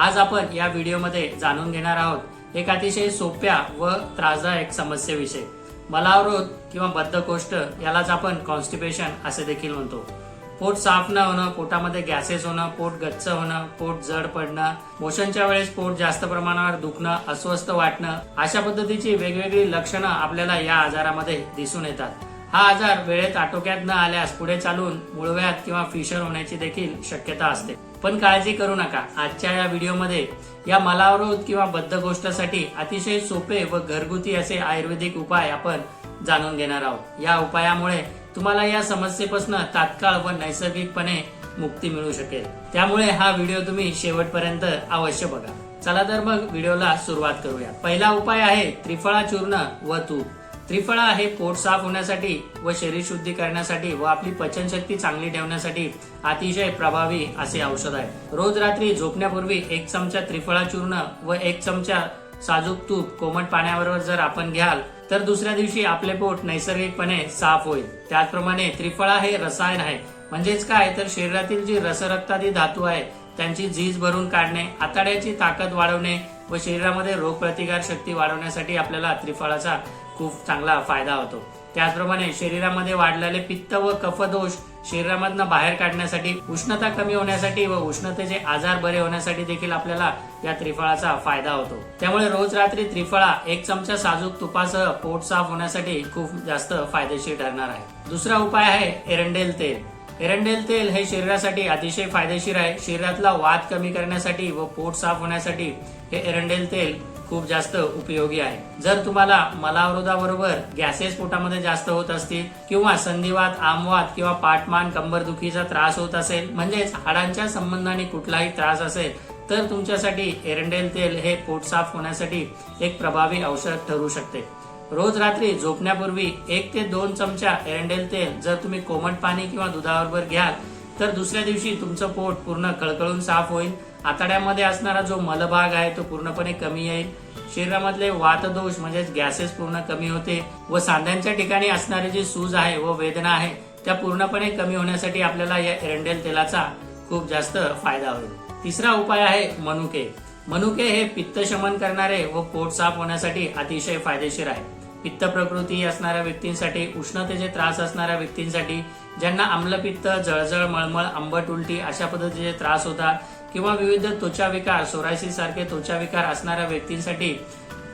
आज आपण या व्हिडिओमध्ये जाणून घेणार आहोत एक अतिशय सोप्या व त्रासदायक समस्येविषयी. मलावरोध किंवा बद्धकोष्ठ यालाच आपण कॉन्स्टिपेशन असे देखील म्हणतो. पोट साफ न होणं पोटामध्ये गॅसेस होणं पोट गच्च होणं पोट जड पडणं मोशनच्या वेळेस पोट जास्त प्रमाणावर दुखणं अस्वस्थ वाटणं अशा पद्धतीची वेगवेगळी लक्षणं आपल्याला या आजारामध्ये दिसून येतात. हा आजार वेळेत आटोक्यात न आल्यास पुढे चालून मुळव्यात किंवा फिशर होण्याची देखील शक्यता असते. पण काळजी करू नका. आजच्या या व्हिडिओमध्ये या मलावरोध किंवा बद्ध गोष्टीसाठी अतिशय सोपे व घरगुती असे आयुर्वेदिक उपाय आपण जाणून घेणार आहोत. या उपायामुळे तुम्हाला या समस्येपासून तात्काळ व नैसर्गिकपणे मुक्ती मिळू शकेल. त्यामुळे हा व्हिडिओ तुम्ही शेवटपर्यंत अवश्य बघा. चला तर मग व्हिडिओला सुरुवात करूया. पहिला उपाय आहे त्रिफळा चूर्ण व तूप. त्रिफळा हे पोट साफ होण्यासाठी व शरीर शुद्धी करण्यासाठी व आपली पचनशक्ती चांगली ठेवण्यासाठी अतिशय प्रभावी असे औषध आहे. रोज रात्री झोपण्यापूर्वी एक चमचा त्रिफळा चूर्ण व एक चमचा साजूक तूप कोमट पाण्याबरोबर जर आपण घ्याल तर दुसऱ्या दिवशी आपले पोट नैसर्गिकपणे साफ होईल. त्याचप्रमाणे त्रिफळा हे रसायन आहे. म्हणजेच काय? तर शरीरातील जी रसरक्तादी धातू आहे त्यांची झीज भरून काढणे आताड्याची ताकद वाढवणे व शरीरामध्ये रोगप्रतिकार शक्ती वाढवण्यासाठी आपल्याला त्रिफळाचा खूप चांगला फायदा होतो. त्याचप्रमाणे शरीरामध्ये वाढलेले पित्त व कफदोष शरीरामधनं बाहेर काढण्यासाठी उष्णता कमी होण्यासाठी व उष्णतेचे आजार बरे होण्यासाठी देखील आपल्याला या त्रिफळाचा फायदा होतो. त्यामुळे रोज रात्री त्रिफळा एक चमचा साजूक तुपासह पोट साफ होण्यासाठी खूप जास्त फायदेशीर ठरणार आहे. दुसरा उपाय आहे एरंडेल तेल. एरंडेल तेल हे शरीरासाठी अतिशय फायदेशीर आहे. शरीरातला वाद कमी करण्यासाठी व पोट साफ होण्यासाठी हे एरंडेल तेल खूप जास्त उपयोगी आहे. जर तुम्हाला मलावरोधाबरोबर गॅसेस पोटामध्ये जास्त होत असतील किंवा संधिवात आमवात किंवा पाठमान कंबरदुखीचा त्रास होत असेल म्हणजेच हाडांच्या संबंधाने कुठलाही त्रास असेल तर तुमच्यासाठी एरंडेल तेल हे पोट साफ होण्यासाठी एक प्रभावी औषध ठरू शकते. रोज रात्री झोपण्यापूर्वी एक ते दोन चमचा एरंडेल तेल जर तुम्ही कोमट पाणी किंवा दुधाबरोबर घ्याल तर दुसऱ्या दिवशी तुमचं पोट पूर्ण कळकळून साफ होईल. आतड्यामध्ये असणारा जो मलभाग आहे तो पूर्णपणे कमी येईल. शरीरामधले वातदोष म्हणजेच गॅसेस पूर्ण कमी होते व सांध्यांच्या ठिकाणी असणारी जी सूज आहे व वेदना आहे त्या पूर्णपणे कमी होण्यासाठी आपल्याला या एरंडेल तेलाचा खूप जास्त फायदा होईल. तिसरा उपाय आहे मनुके. मनुके हे पित्त शमन करणारे व पोट साफ होण्यासाठी अतिशय फायदेशीर आहे. पित्त प्रकृती असणाऱ्या व्यक्तींसाठी उष्णतेचे त्रास असणाऱ्या व्यक्तींसाठी ज्यांना आम्लपित्त जळजळ मळमळ आंबट उलटी अशा पद्धतीचे त्रास होतात किंवा विविध त्वचा विकार सोरायसिस सारखे त्वचा विकार असणाऱ्या व्यक्तींसाठी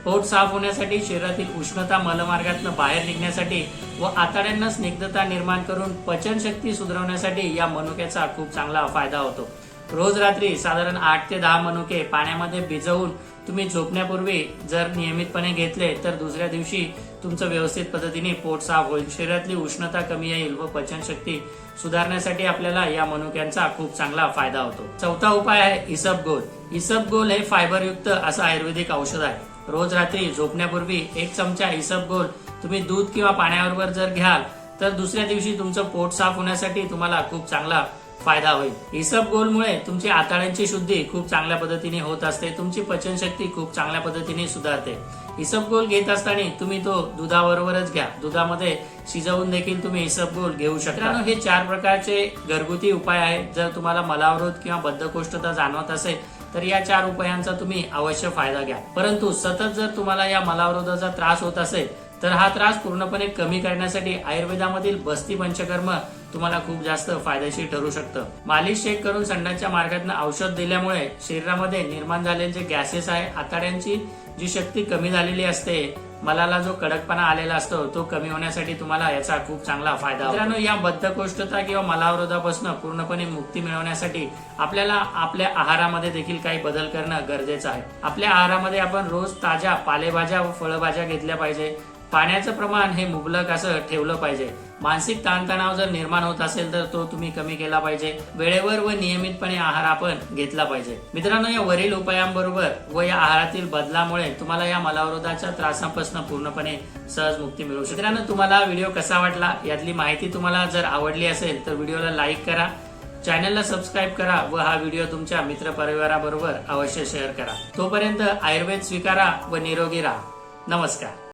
पोट साफ होण्यासाठी शरीरातील उष्णता मलमार्गातून बाहेर निघण्यासाठी व आतड्यांना स्निग्धता निर्माण करून पचनशक्ती सुधारवण्यासाठी या मनुक्याचा खूप चांगला फायदा होतो. रोज रात्री साधारण आठ ते दहा मनुके पाण्यामध्ये भिजवून तुम्ही झोपण्यापूर्वी जर नियमितपणे घेतले तर दुसऱ्या दिवशी तुमचं व्यवस्थित पद्धतीने पोट साफ होईल. शरीरातली उष्णता कमी येईल व पचनशक्ती सुधारण्यासाठी आपल्याला या मनुक्यांचा खूप चांगला फायदा होतो. चौथा उपाय आहे इसबगोल इसबगोल हे फायबरयुक्त असं आयुर्वेदिक औषध आहे. रोज रात्री झोपण्यापूर्वी एक चमचा इसबगोल तुम्ही दूध किंवा पाण्याबरोबर जर घ्याल तर दुसऱ्या दिवशी तुमचं पोट साफ होण्यासाठी तुम्हाला खूप चांगला फायदा होईल. इसब गोलमुळे तुमची आतड्यांची शुद्धी खूप चांगल्या पद्धतीने होत असते. तुमची पचनशक्ती खूप चांगल्या पद्धतीने सुधारते. इसबगोल घेत असताना तुम्ही तो दुधाबरोबरच घ्या. दुधामध्ये शिजवून देखील तुम्ही इसबगोल घेऊ शकता. हे चार प्रकारचे घरगुती उपाय आहेत. जर तुम्हाला मलावरोध किंवा बद्धकोष्ठता जाणवत असेल तर या चार उपायांचा तुम्ही अवश्य फायदा घ्या. परंतु सतत जर तुम्हाला या मलावरोधाचा त्रास होत असेल तर हा त्रास पूर्णपणे कमी करण्यासाठी आयुर्वेदामधील बस्ती पंचकर्म तुम्हाला खूप जास्त फायदेशीर ठरू शकतं. मालिश शेक करून संडाच्या मार्गातनं औषध दिल्यामुळे शरीरामध्ये निर्माण झालेले जे गॅसेस आहे आतड्यांची जी शक्ती कमी झालेली असते मलाला जो कडकपणा आलेला असतो तो कमी होण्यासाठी तुम्हाला याचा खूप चांगला फायदा मित्रांनो या बद्धकोष्ठता किंवा मलावरोधापासून पूर्णपणे मुक्ती मिळवण्यासाठी आपल्याला आपल्या आहारामध्ये देखील काही बदल करणं गरजेचं आहे. आपल्या आहारामध्ये आपण रोज ताज्या पालेभाज्या व फळभाज्या घेतल्या पाहिजे. पाण्याचं प्रमाण हे मुबलक असं ठेवलं पाहिजे. मानसिक ताणतणाव जर निर्माण होत असेल तर तो तुम्ही कमी केला पाहिजे. वेळेवर व नियमितपणे आहार आपण घेतला पाहिजे. मित्रांनो या वरील उपायांबरोबर व या आहारातील बदलामुळे तुम्हाला या मलावरोधाच्या त्रासापासून पूर्णपणे सहज मुक्ती मिळू शकते. मित्रांनो तुम्हाला व्हिडिओ कसा वाटला यातली माहिती तुम्हाला जर आवडली असेल तर व्हिडिओला लाईक करा चॅनलला सबस्क्राईब करा व हा व्हिडिओ तुमच्या मित्र परिवाराबरोबर अवश्य शेअर करा. तोपर्यंत आयुर्वेद स्वीकारा व निरोगी राहा. नमस्कार.